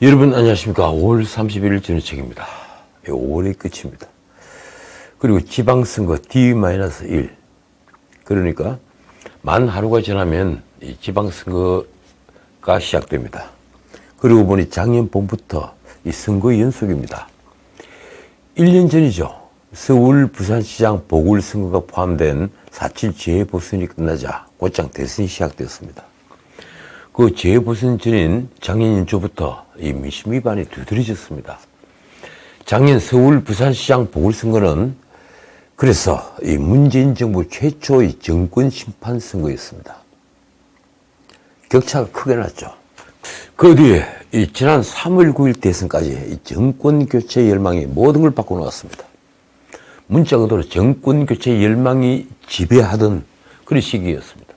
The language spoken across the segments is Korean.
여러분 안녕하십니까. 5월 31일 전해책입니다. 5월의 끝입니다. 그리고 지방선거 D-1. 그러니까 만 하루가 지나면 이 지방선거가 시작됩니다. 그리고 보니 작년 봄부터 이 선거 연속입니다. 1년 전이죠. 서울 부산시장 보궐선거가 포함된 4.7 재보선이 끝나자 곧장 대선이 시작되었습니다. 그 재보선 전인 작년 연초부터 이 민심 위반이 두드러졌습니다. 작년 서울 부산시장 보궐선거는 그래서 이 문재인 정부 최초의 정권 심판 선거였습니다. 격차가 크게 났죠. 그 뒤에 이 지난 3월 9일 대선까지 이 정권 교체 열망이 모든 걸 바꿔놓았습니다. 문자 그대로 정권 교체 열망이 지배하던 그런 시기였습니다.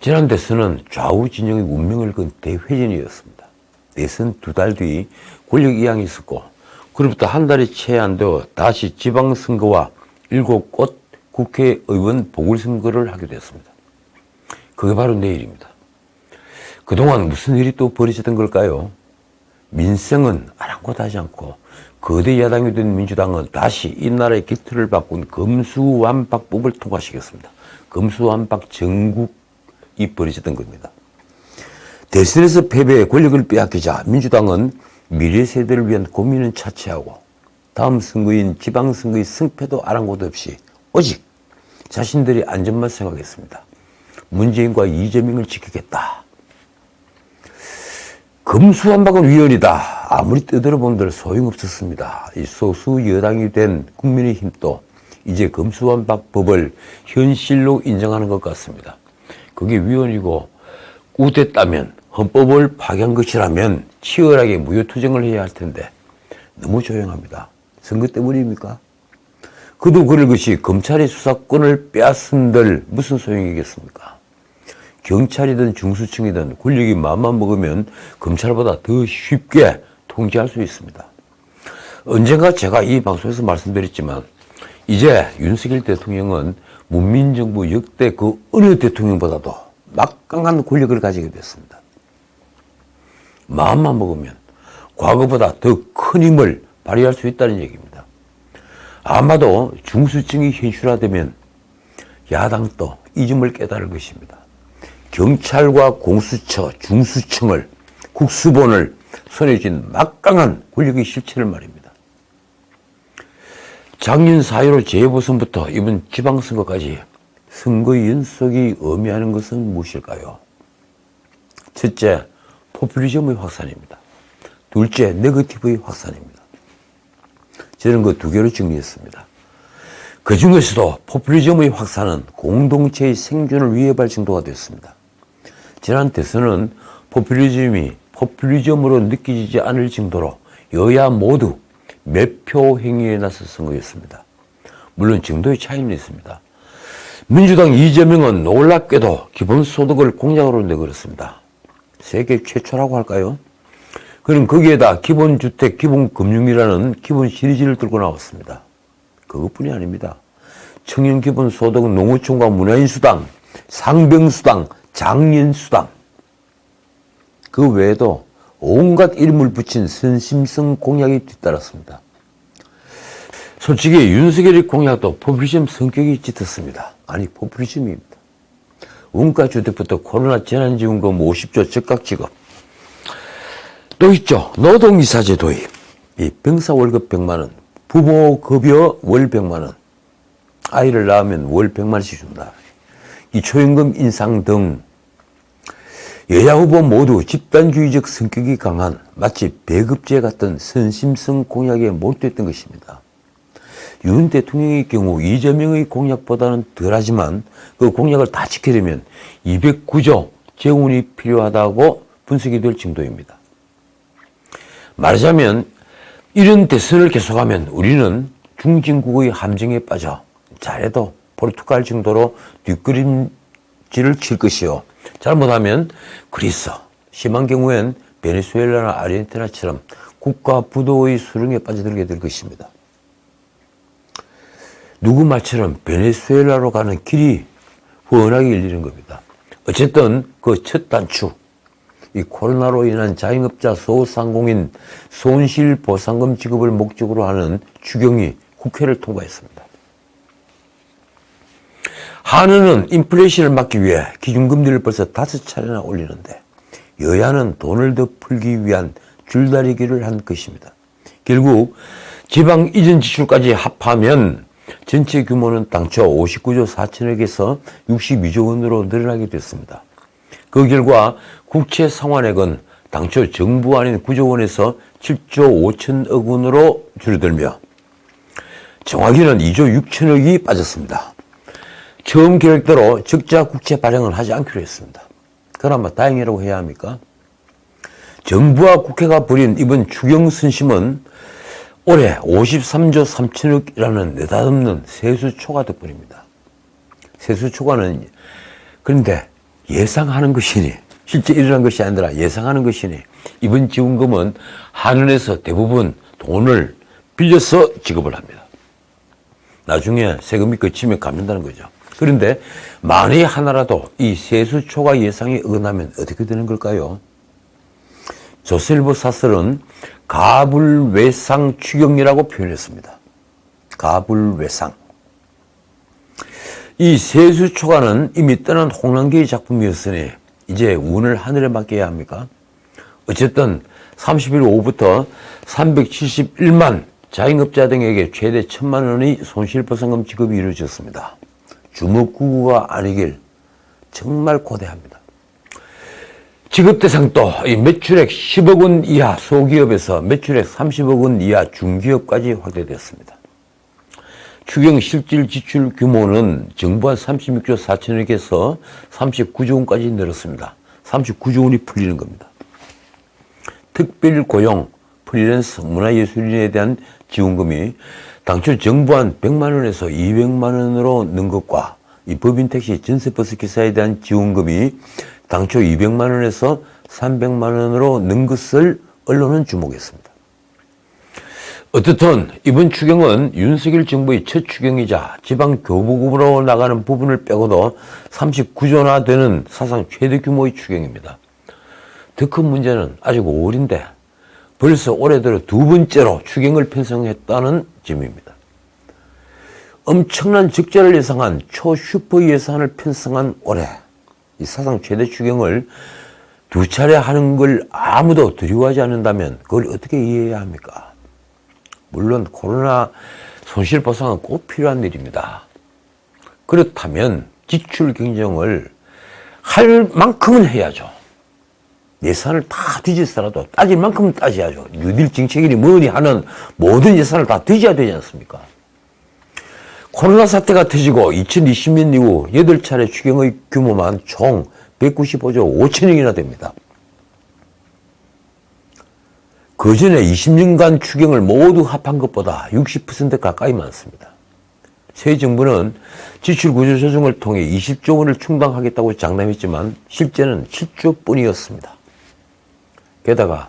지난 대선은 좌우 진영의 운명을 건 대회전이었습니다. 대선 두 달 뒤 권력 이양이 있었고 그로부터 한 달이 채 안 되어 다시 지방선거와 일곱 곳 국회의원 보궐선거를 하게 됐습니다. 그게 바로 내일입니다. 그동안 무슨 일이 또 벌어지던 걸까요? 민생은 아랑곳하지 않고 거대 야당이 된 민주당은 다시 이 나라의 기틀을 바꾼 검수완박법을 통과시켰습니다. 검수완박 전국 이 벌어지던 겁니다. 대선에서 패배해 권력을 빼앗기자 민주당은 미래 세대를 위한 고민은 차치하고 다음 선거인 지방선거의 승패도 아랑곳 없이 오직 자신들의 안전만 생각했습니다. 문재인과 이재명을 지키겠다. 금수한 박은 위헌이다. 아무리 떠들어본들 소용없었습니다. 이 소수 여당이 된 국민의힘도 이제 금수한 박 법을 현실로 인정하는 것 같습니다. 그게 위헌이고 우됐다면 헌법을 파괴한 것이라면 치열하게 무효투쟁을 해야 할 텐데 너무 조용합니다. 선거 때문입니까? 그도 그럴 것이 검찰의 수사권을 빼앗은들 무슨 소용이겠습니까? 경찰이든 중수청이든 권력이 마음만 먹으면 검찰보다 더 쉽게 통제할 수 있습니다. 언젠가 제가 이 방송에서 말씀드렸지만 이제 윤석열 대통령은 문민정부 역대 그 어느 대통령보다도 막강한 권력을 가지게 됐습니다. 마음만 먹으면 과거보다 더 큰 힘을 발휘할 수 있다는 얘기입니다. 아마도 중수청이 현실화되면 야당도 이 점을 깨달을 것입니다. 경찰과 공수처, 중수청을, 국수본을 손에 쥔 막강한 권력의 실체를 말입니다. 작년 4.15 재보선부터 이번 지방선거까지 선거 연속이 의미하는 것은 무엇일까요? 첫째, 포퓰리즘의 확산입니다. 둘째, 네거티브의 확산입니다. 저는 그 두 개로 정리했습니다. 그 중에서도 포퓰리즘의 확산은 공동체의 생존을 위협할 정도가 됐습니다. 지난 대선은 포퓰리즘이 포퓰리즘으로 느껴지지 않을 정도로 여야 모두 매표 행위에 나서 선 거였습니다. 물론 정도의 차이는 있습니다. 민주당 이재명은 놀랍게도 기본소득을 공약으로 내걸었습니다. 세계 최초라고 할까요? 그럼 거기에다 기본주택, 기본금융이라는 기본 시리즈를 들고 나왔습니다. 그것뿐이 아닙니다. 청년 기본 소득, 농어촌과 문화인 수당, 상병 수당, 장년 수당. 그 외에도 온갖 이름을 붙인 선심성 공약이 뒤따랐습니다. 솔직히 윤석열의 공약도 포퓰리즘 성격이 짙었습니다. 아니 포퓰리즘입니다. 원가주택부터 코로나 재난지원금 50조 적각지급 또 있죠. 노동이사제 도입 이 병사 월급 100만 원 부모 급여 월 100만 원 아이를 낳으면 월 100만 원씩 준다. 이 초임금 인상 등 여야 후보 모두 집단주의적 성격이 강한 마치 배급제 같은 선심성 공약에 몰두했던 것입니다. 윤 대통령의 경우 이재명의 공약보다는 덜하지만 그 공약을 다 지키려면 209조 재원이 필요하다고 분석이 될 정도입니다. 말하자면 이런 대선을 계속하면 우리는 중진국의 함정에 빠져 잘해도 포르투갈 정도로 뒷그림질을 칠 것이요. 잘못하면 그리스, 심한 경우엔 베네수엘라나 아르헨티나처럼 국가 부도의 수렁에 빠져들게 될 것입니다. 누구 말처럼 베네수엘라로 가는 길이 훤하게 열리는 겁니다. 어쨌든 그 첫 단추, 이 코로나로 인한 자영업자 소상공인 손실보상금 지급을 목적으로 하는 추경이 국회를 통과했습니다. 한은은 인플레이션을 막기 위해 기준금리를 벌써 다섯 차례나 올리는데 여야는 돈을 더 풀기 위한 줄다리기를 한 것입니다. 결국 지방 이전 지출까지 합하면 전체 규모는 당초 59조 4천억에서 62조 원으로 늘어나게 됐습니다. 그 결과 국채 상환액은 당초 정부 아닌 9조 원에서 7조 5천억 원으로 줄어들며 정확히는 2조 6천억이 빠졌습니다. 처음 계획대로 적자 국채 발행을 하지 않기로 했습니다. 그나마 다행이라고 해야 합니까? 정부와 국회가 벌인 이번 추경 선심은 올해 53조 3천억이라는 느닷없는 세수 초과 덕분입니다. 세수 초과는 그런데 예상하는 것이니 실제 일어난 것이 아니라 예상하는 것이니 이번 지원금은 한은에서 대부분 돈을 빌려서 지급을 합니다. 나중에 세금이 거치면 갚는다는 거죠. 그런데 만에 하나라도 이 세수초과 예상이 어긋나면 어떻게 되는 걸까요? 조선일보 사설은 가불외상 추경이라고 표현했습니다. 가불외상. 이 세수초과는 이미 떠난 홍남기의 작품이었으니 이제 운을 하늘에 맡겨야 합니까? 어쨌든 30일 오후부터 371만 자영업자 등에게 최대 1천만 원의 손실보상금 지급이 이루어졌습니다. 주먹구구가 아니길 정말 고대합니다. 지급 대상도 이 매출액 10억 원 이하 소기업에서 매출액 30억 원 이하 중기업까지 확대됐습니다. 추경 실질 지출 규모는 정부한 36조 4천억에서 39조 원까지 늘었습니다. 39조 원이 풀리는 겁니다. 특별 고용, 프리랜서, 문화예술인에 대한 지원금이 당초 정부 한 100만 원에서 200만 원으로 는 것과 이 법인 택시 전세버스 기사에 대한 지원금이 당초 200만 원에서 300만 원으로 는 것을 언론은 주목했습니다. 어떻든 이번 추경은 윤석열 정부의 첫 추경이자 지방 교부금으로 나가는 부분을 빼고도 39조나 되는 사상 최대 규모의 추경입니다. 더 큰 문제는 아직 5월인데 벌써 올해 들어 두 번째로 추경을 편성했다는 점입니다. 엄청난 적자를 예상한 초슈퍼 예산을 편성한 올해 이 사상 최대 추경을 두 차례 하는 걸 아무도 두려워하지 않는다면 그걸 어떻게 이해해야 합니까? 물론 코로나 손실 보상은 꼭 필요한 일입니다. 그렇다면 지출 경정을 할 만큼은 해야죠. 예산을 다 뒤지더라도 따질 만큼은 따져야죠. 뉴딜 정책이니 뭐니 하는 모든 예산을 다 뒤져야 되지 않습니까? 코로나 사태가 터지고 2020년 이후 8차례 추경의 규모만 총 195조 5천억이나 됩니다. 그 전에 20년간 추경을 모두 합한 것보다 60% 가까이 많습니다. 새 정부는 지출 구조 조정을 통해 20조 원을 충당하겠다고 장담했지만 실제는 7조 뿐이었습니다. 게다가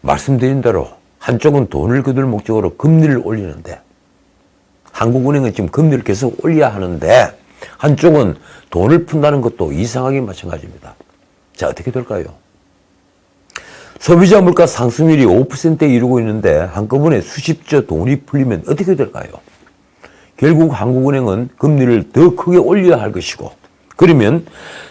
말씀드린 대로 한쪽은 돈을 거둘 목적으로 금리를 올리는데 한국은행은 지금 금리를 계속 올려야 하는데 한쪽은 돈을 푼다는 것도 이상하게 마찬가지입니다. 자, 어떻게 될까요? 소비자 물가 상승률이 5%에 이르고 있는데 한꺼번에 수십조 돈이 풀리면 어떻게 될까요? 결국 한국은행은 금리를 더 크게 올려야 할 것이고 그러면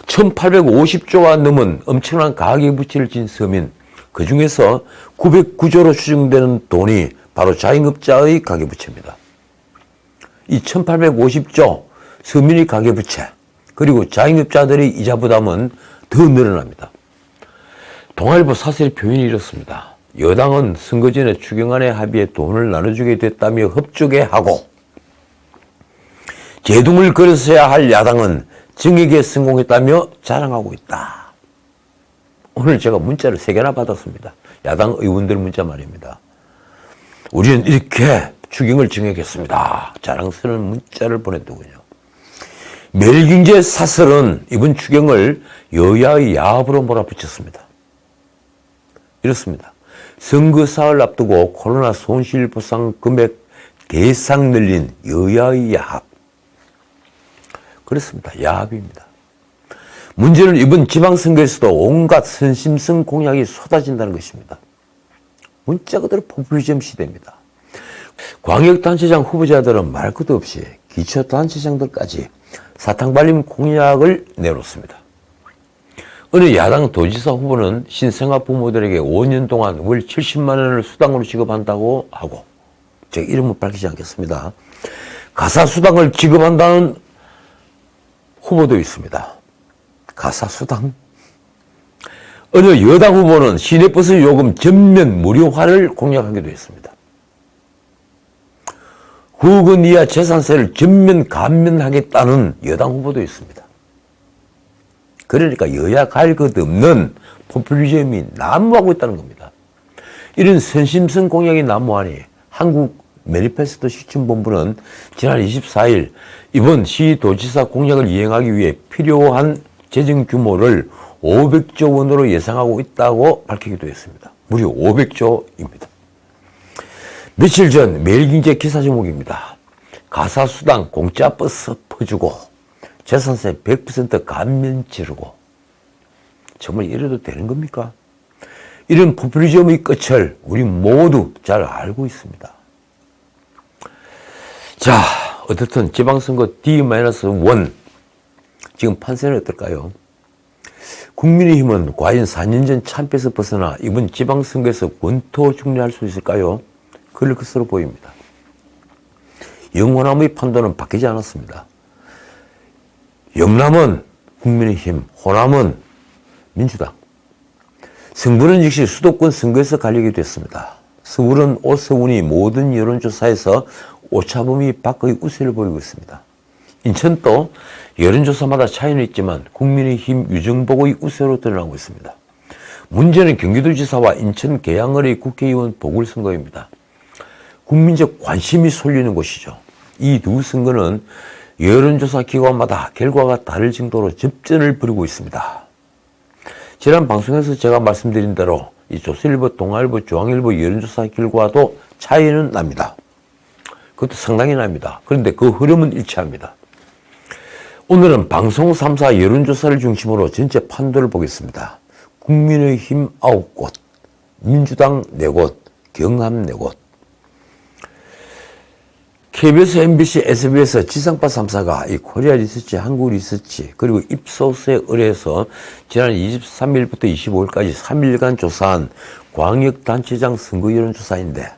1850조가 넘은 엄청난 가계부채를 진 서민 그 중에서 909조로 추정되는 돈이 바로 자영업자의 가계부채입니다. 이 1850조 서민의 가계부채 그리고 자영업자들의 이자 부담은 더 늘어납니다. 동아일보 사설의 표현이 이렇습니다. 여당은 선거 전에 추경안의 합의에 돈을 나눠주게 됐다며 협조게 하고 제동을 걸었어야 할 야당은 정액에 성공했다며 자랑하고 있다. 오늘 제가 문자를 세 개나 받았습니다. 야당 의원들 문자 말입니다. 우리는 이렇게 추경을 정액했습니다. 자랑스러운 문자를 보냈더군요. 매일경제 사설은 이번 추경을 여야의 야합으로 몰아붙였습니다. 이렇습니다. 선거사를 앞두고 코로나 손실보상 금액 대상 늘린 여야의 야합. 그렇습니다. 야합입니다. 문제는 이번 지방선거에서도 온갖 선심성 공약이 쏟아진다는 것입니다. 문자 그대로 포퓰리즘 시대입니다. 광역단체장 후보자들은 말 것도 없이 기초단체장들까지 사탕발림 공약을 내놓습니다. 어느 야당 도지사 후보는 신생아 부모들에게 5년 동안 월 70만 원을 수당으로 지급한다고 하고 제가 이름은 밝히지 않겠습니다. 가사 수당을 지급한다는 후보도 있습니다. 가사 수당? 어느 여당 후보는 시내버스 요금 전면 무료화를 공약하기도 했습니다. 후근 이하 재산세를 전면 감면하겠다는 여당 후보도 있습니다. 그러니까 여야 갈 것 없는 포퓰리즘이 난무하고 있다는 겁니다. 이런 선심성 공약이 난무하니 한국 매니페스토 실천본부는 지난 24일 이번 시도지사 공약을 이행하기 위해 필요한 재정 규모를 500조 원으로 예상하고 있다고 밝히기도 했습니다. 무려 500조입니다. 며칠 전 매일경제 기사 제목입니다. 가사 수당 공짜 버스 퍼주고 재산세 100% 감면 지르고 정말 이래도 되는 겁니까? 이런 포퓰리즘의 끝을 우리 모두 잘 알고 있습니다. 자, 어떻든 지방선거 D-1 지금 판세는 어떨까요? 국민의힘은 과연 4년 전 참패에서 벗어나 이번 지방선거에서 권토 중례할 수 있을까요? 그럴 것으로 보입니다. 영호남의 판단은 바뀌지 않았습니다. 영남은 국민의힘, 호남은 민주당. 승부는 역시 수도권 선거에서 갈리게 됐습니다. 서울은 오세훈이 모든 여론조사에서 오차범위 밖의 우세를 보이고 있습니다. 인천도 여론조사마다 차이는 있지만 국민의힘 유정복의 우세로 드러나고 있습니다. 문제는 경기도지사와 인천 계양을의 국회의원 보궐선거입니다. 국민적 관심이 쏠리는 곳이죠. 이 두 선거는 여론조사 기관마다 결과가 다를 정도로 접전을 벌이고 있습니다. 지난 방송에서 제가 말씀드린 대로 이 조선일보, 동아일보, 중앙일보 여론조사 결과도 차이는 납니다. 그것도 상당히 납니다. 그런데 그 흐름은 일치합니다. 오늘은 방송 3사 여론조사를 중심으로 전체 판도를 보겠습니다. 국민의힘 9곳, 민주당 4곳, 경함 4곳, KBS, MBC, SBS, 지상파 3사가 이 코리아 리서치, 한국 리서치, 그리고 입소스에 의뢰해서 지난 23일부터 25일까지 3일간 조사한 광역단체장 선거 여론조사인데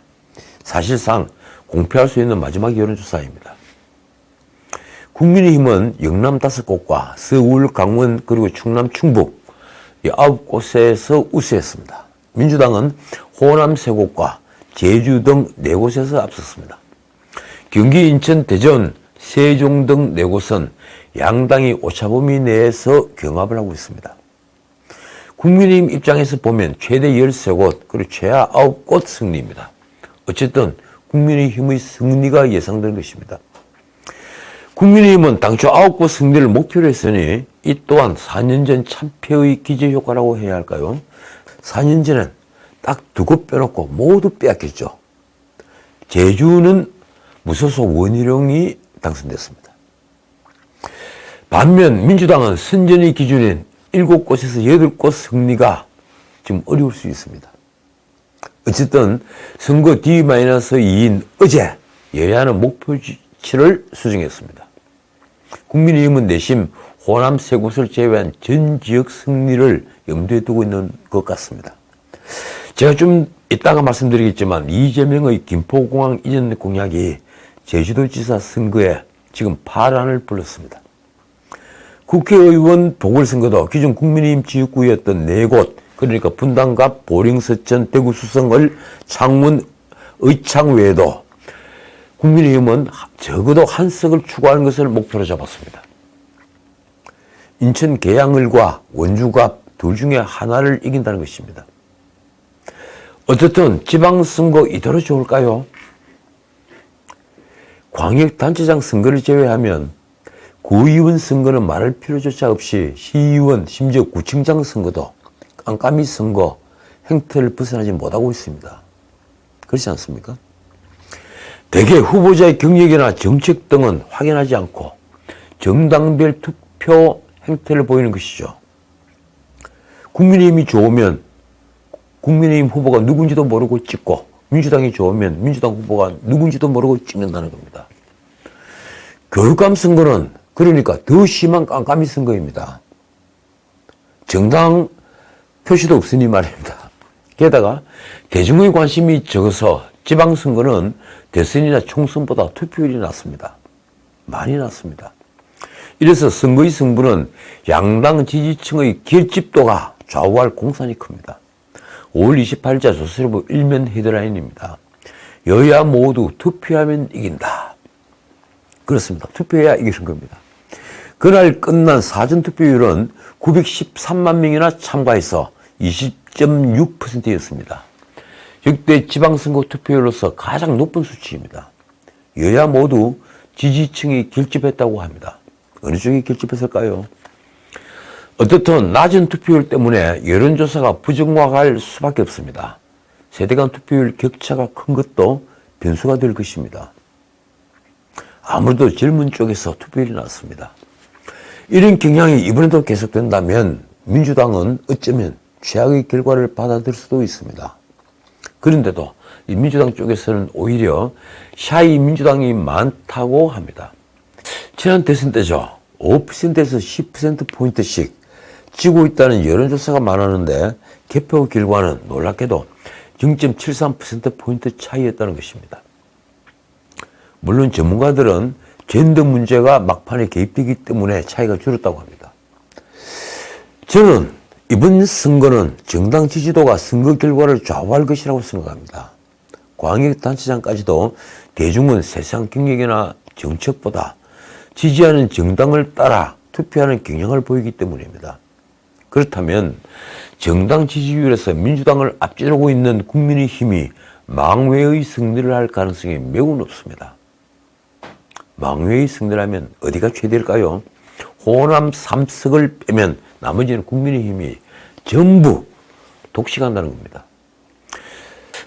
사실상 공표할 수 있는 마지막 여론조사입니다. 국민의힘은 영남 다섯 곳과 서울, 강원, 그리고 충남, 충북 이 아홉 곳에서 우세했습니다. 민주당은 호남 세 곳과 제주 등 네 곳에서 앞섰습니다. 경기, 인천, 대전, 세종 등 네 곳은 양당이 오차범위 내에서 경합을 하고 있습니다. 국민의힘 입장에서 보면 최대 13곳, 그리고 최하 9곳 승리입니다. 어쨌든 국민의힘의 승리가 예상되는 것입니다. 국민의힘은 당초 9곳 승리를 목표로 했으니 이 또한 4년 전 참패의 기저효과라고 해야 할까요? 4년 전엔 딱 두 곳 빼놓고 모두 빼앗겼죠. 제주는 무소속 원희룡이 당선됐습니다. 반면 민주당은 선전의 기준인 7곳에서 8곳 승리가 좀 어려울 수 있습니다. 어쨌든 선거 D-2인 어제 여야는 목표치를 수정했습니다. 국민의힘은 내심 호남 세 곳을 제외한 전 지역 승리를 염두에 두고 있는 것 같습니다. 제가 좀 이따가 말씀드리겠지만 이재명의 김포공항 이전 공약이 제주도지사 선거에 지금 파란을 불렀습니다. 국회의원 보궐선거도 기존 국민의힘 지역구였던 네 곳, 그러니까 분당갑, 보령 서천, 대구 수성을 창문, 의창 외에도 국민의힘은 적어도 한 석을 추구하는 것을 목표로 잡았습니다. 인천 계양을과 원주갑 둘 중에 하나를 이긴다는 것입니다. 어쨌든 지방선거 이대로 좋을까요? 광역단체장 선거를 제외하면 구의원 선거는 말할 필요조차 없이 시의원 심지어 구청장 선거도 깜깜이 선거 행태를 벗어나지 못하고 있습니다. 그렇지 않습니까? 대개 후보자의 경력이나 정책 등은 확인하지 않고 정당별 투표 행태를 보이는 것이죠. 국민의힘이 좋으면 국민의힘 후보가 누군지도 모르고 찍고 민주당이 좋으면 민주당 후보가 누군지도 모르고 찍는다는 겁니다. 교육감 선거는 그러니까 더 심한 깜깜이 선거입니다. 정당 표시도 없으니 말입니다. 게다가 대중의 관심이 적어서 지방선거는 대선이나 총선보다 투표율이 낮습니다. 많이 낮습니다. 이래서 선거의 승부는 양당 지지층의 결집도가 좌우할 공산이 큽니다. 5월 28일자 조선일보 일면 헤드라인입니다. 여야 모두 투표하면 이긴다. 그렇습니다. 투표해야 이기는 겁니다. 그날 끝난 사전투표율은 913만 명이나 참가해서 20.6%였습니다. 역대 지방선거 투표율로서 가장 높은 수치입니다. 여야 모두 지지층이 결집했다고 합니다. 어느 쪽이 결집했을까요? 어떻든 낮은 투표율 때문에 여론조사가 부정확할 수밖에 없습니다. 세대 간 투표율 격차가 큰 것도 변수가 될 것입니다. 아무래도 젊은 쪽에서 투표율이 낮습니다. 이런 경향이 이번에도 계속된다면 민주당은 어쩌면 최악의 결과를 받아들일 수도 있습니다. 그런데도 이 민주당 쪽에서는 오히려 샤이 민주당이 많다고 합니다. 지난 대선 때죠. 5%에서 10%포인트씩 지고 있다는 여론조사가 많았는데 개표 결과는 놀랍게도 0.73%포인트 차이였다는 것입니다. 물론 전문가들은 젠더 문제가 막판에 개입되기 때문에 차이가 줄었다고 합니다. 저는 이번 선거는 정당 지지도가 선거 결과를 좌우할 것이라고 생각합니다. 광역단체장까지도 대중은 세상 경력이나 정책보다 지지하는 정당을 따라 투표하는 경향을 보이기 때문입니다. 그렇다면 정당 지지율에서 민주당을 앞지르고 있는 국민의힘이 망회의 승리를 할 가능성이 매우 높습니다. 망회의 승리라면 어디가 최대일까요? 호남 3석을 빼면 나머지는 국민의힘이 전부 독식한다는 겁니다.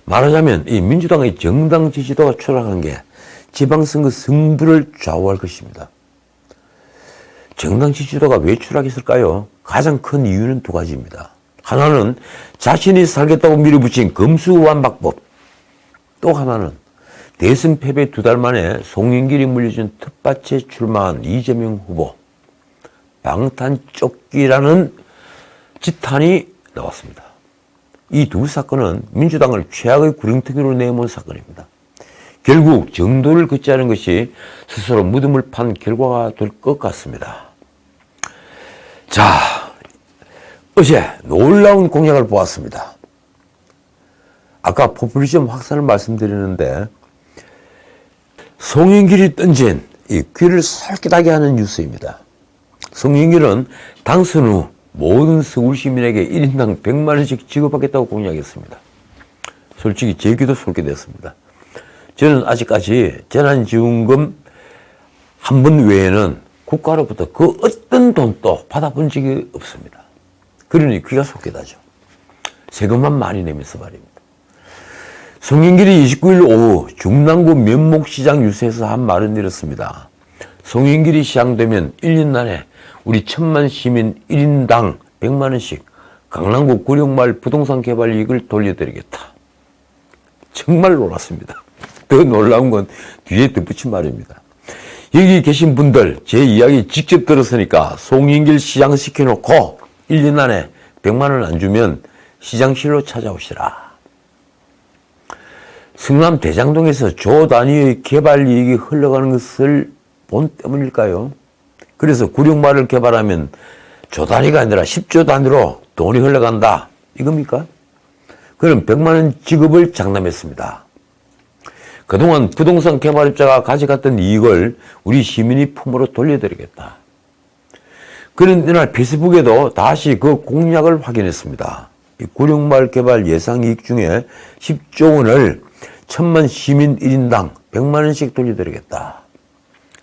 말하자면 이 민주당의 정당 지지도가 추락한 게 지방선거 승부를 좌우할 것입니다. 정당 지지도가 왜 추락했을까요? 가장 큰 이유는 두 가지입니다. 하나는 자신이 살겠다고 밀어붙인 검수완박법. 또 하나는 대선 패배 두 달 만에 송영길이 물려준 텃밭에 출마한 이재명 후보. 방탄 쫓기라는 지탄이 나왔습니다. 이 두 사건은 민주당을 최악의 구렁텅이로 내몬 사건입니다. 결국 정도를 긋지 않은 것이 스스로 무덤을 판 결과가 될 것 같습니다. 자, 어제 놀라운 공약을 보았습니다. 아까 포퓰리즘 확산을 말씀드리는데 송영길이 던진 이 귀를 솔깃하게 하는 뉴스입니다. 송영길은 당선 후 모든 서울 시민에게 1인당 100만 원씩 지급하겠다고 공약했습니다. 솔직히 제 귀도 솔깃했습니다. 저는 아직까지 재난지원금 한 번 외에는 국가로부터 그 어떤 돈도 받아본 적이 없습니다. 그러니 귀가 솔깃하죠. 세금만 많이 내면서 말입니다. 송영길이 29일 오후 중랑구 면목시장 유세에서 한 말은 이렇습니다. 송영길이 시장되면 1년 안에 우리 천만 시민 1인당 100만 원씩 강남구 구룡마을 부동산 개발 이익을 돌려드리겠다. 정말 놀랐습니다. 더 놀라운 건 뒤에 덧붙인 말입니다. 여기 계신 분들 제 이야기 직접 들었으니까 송영길 시장 시켜놓고 1년 안에 100만 원 안 주면 시장실로 찾아오시라. 성남 대장동에서 조 단위의 개발 이익이 흘러가는 것을 본 때문일까요? 그래서 구룡마을 개발하면 조 단위가 아니라 10조 단위로 돈이 흘러간다. 이겁니까? 그럼 100만 원 지급을 장담했습니다. 그동안 부동산 개발업자가 가져갔던 이익을 우리 시민이 품으로 돌려드리겠다. 그런데 날 페이스북에도 다시 그 공약을 확인했습니다. 구룡마을 개발 예상 이익 중에 10조 원을 천만 시민 1인당 100만 원씩 돌려드리겠다.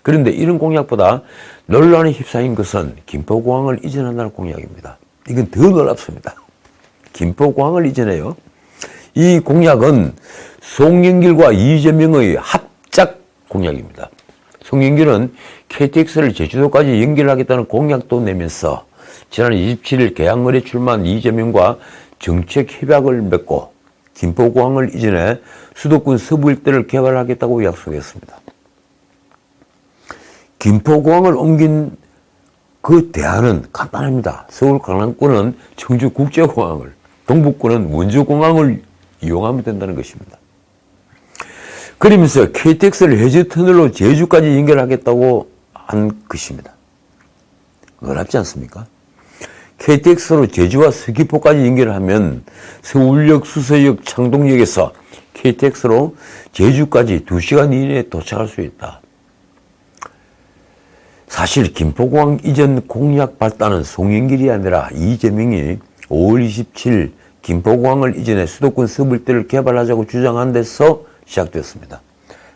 그런데 이런 공약보다 논란에 휩싸인 것은 김포공항을 이전한다는 공약입니다. 이건 더 놀랍습니다. 김포공항을 이전해요. 이 공약은 송영길과 이재명의 합작 공약입니다. 송영길은 KTX를 제주도까지 연결하겠다는 공약도 내면서 지난 27일 계양을에 출마한 이재명과 정책 협약을 맺고 김포공항을 이전해 수도권 서부 일대를 개발하겠다고 약속했습니다. 김포공항을 옮긴 그 대안은 간단합니다. 서울 강남권은 청주국제공항을, 동북권은 원주공항을 이용하면 된다는 것입니다. 그러면서 KTX를 해저 터널로 제주까지 연결하겠다고 한 것입니다. 어렵지 않습니까? KTX로 제주와 서귀포까지 연결하면 서울역, 수서역, 창동역에서 KTX로 제주까지 2시간 이내에 도착할 수 있다. 사실 김포공항 이전 공약 발단은 송영길이 아니라 이재명이 5월 27일 김포공항을 이전해 수도권 서불대를 개발하자고 주장한 데서 시작됐습니다.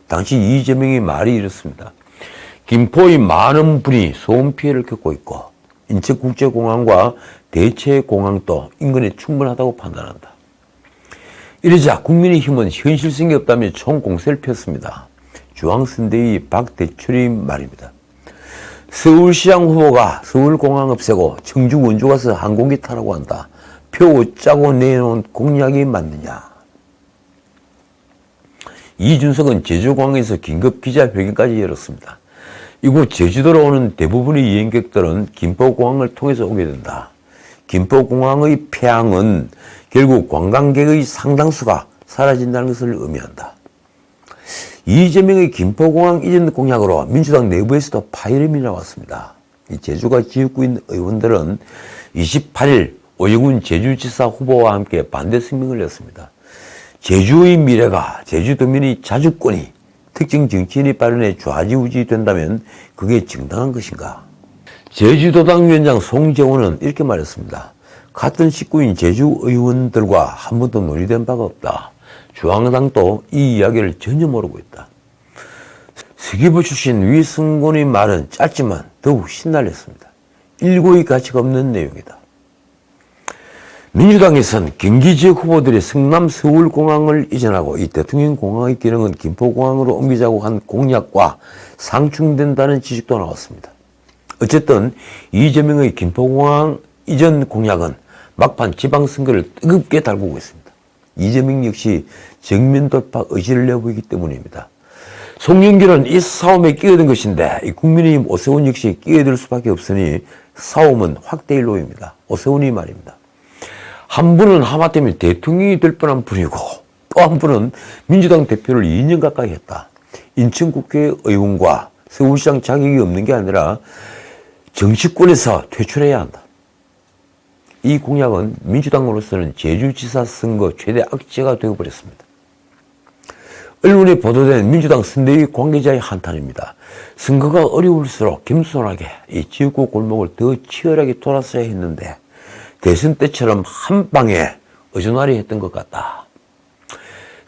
당시 이재명이 말이 이렇습니다. 김포의 많은 분이 소음 피해를 겪고 있고 인천국제공항과 대체공항도 인근에 충분하다고 판단한다. 이러자 국민의힘은 현실성이 없다며 총공세를 폈습니다. 중앙선대위 박대출이 말입니다. 서울시장 후보가 서울공항 없애고 청주 원주 가서 항공기 타라고 한다. 표 짜고 내놓은 공약이 맞느냐? 이준석은 제주공항에서 긴급 기자회견까지 열었습니다. 이곳 제주도로 오는 대부분의 여행객들은 김포공항을 통해서 오게 된다. 김포공항의 폐항은 결국 관광객의 상당수가 사라진다는 것을 의미한다. 이재명의 김포공항 이전 공약으로 민주당 내부에서도 파열음이 나왔습니다. 제주가 지역구인 의원들은 28일 오영훈 제주지사 후보와 함께 반대声明을 냈습니다. 제주의 미래가 제주도민의 자주권이 특정 정치인의 발언에 좌지우지 된다면 그게 정당한 것인가? 제주도당 위원장 송재호는 이렇게 말했습니다. 같은 식구인 제주 의원들과 한 번도 논의된 바가 없다. 중앙당도 이 이야기를 전혀 모르고 있다. 서귀포 출신 위승곤의 말은 짧지만 더욱 신날렸습니다. 일고의 가치가 없는 내용이다. 민주당에선 경기 지역 후보들이 성남 서울공항을 이전하고 이 대통령 공항의 기능은 김포공항으로 옮기자고 한 공약과 상충된다는 지적도 나왔습니다. 어쨌든 이재명의 김포공항 이전 공약은 막판 지방선거를 뜨겁게 달구고 있습니다. 이재명 역시 정면 돌파 의지를 내보이기 때문입니다. 송영길은 이 싸움에 끼어든 것인데 국민의힘 오세훈 역시 끼어들 수밖에 없으니 싸움은 확대일로입니다. 오세훈이 말입니다. 한 분은 하마터면 대통령이 될 뻔한 분이고 또 한 분은 민주당 대표를 2년 가까이 했다. 인천국회 의원과 서울시장 자격이 없는 게 아니라 정치권에서 퇴출해야 한다. 이 공약은 민주당으로서는 제주지사 선거 최대 악재가 되어버렸습니다. 언론에 보도된 민주당 선대위 관계자의 한탄입니다. 선거가 어려울수록 겸손하게 이 지역구 골목을 더 치열하게 돌았어야 했는데 대선 때처럼 한 방에 어전화리 했던 것 같다.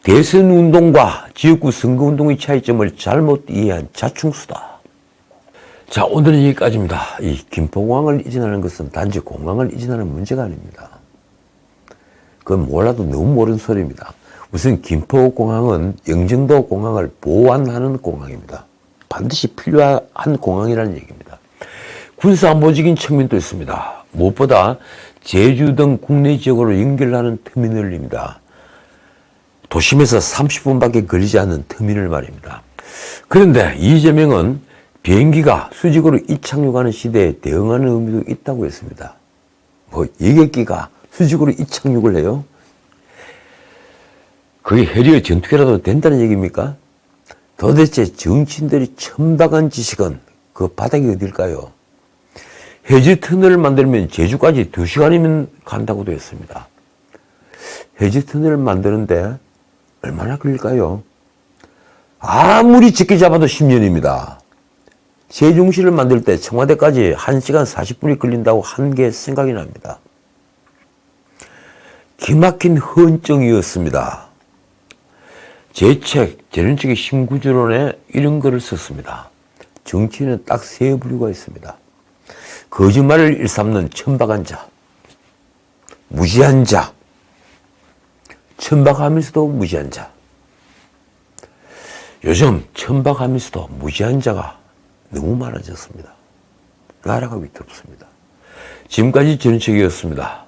대선 운동과 지역구 선거 운동의 차이점을 잘못 이해한 자충수다. 자, 오늘은 여기까지입니다. 이 김포공항을 이전하는 것은 단지 공항을 이전하는 문제가 아닙니다. 그건 몰라도 너무 모르는 소리입니다. 우선 김포공항은 영등도 공항을 보완하는 공항입니다. 반드시 필요한 공항이라는 얘기입니다. 군사안보적인 측면도 있습니다. 무엇보다 제주 등 국내 지역으로 연결하는 터미널입니다. 도심에서 30분밖에 걸리지 않는 터미널 말입니다. 그런데 이재명은 비행기가 수직으로 이착륙하는 시대에 대응하는 의미도 있다고 했습니다. 뭐 예객기가 수직으로 이착륙을 해요? 그게 해리어 전투기라도 된다는 얘기입니까? 도대체 정치인들이 첨박한 지식은 그 바닥이 어딜까요? 해지 터널을 만들면 제주까지 2시간이면 간다고도 했습니다. 해지 터널을 만드는데 얼마나 걸릴까요? 아무리 적게 잡아도 10년입니다. 세종시를 만들 때 청와대까지 1시간 40분이 걸린다고 한 게 생각이 납니다. 기막힌 헌정이었습니다. 제 책, 재정책의 신구조론에 이런 글을 썼습니다. 정치는 딱세 부류가 있습니다. 거짓말을 일삼는 천박한 자, 무지한 자, 천박하면서도 무지한 자. 요즘 천박하면서도 무지한 자가 너무 많아졌습니다. 나라가 위태롭습니다. 지금까지 전책이었습니다.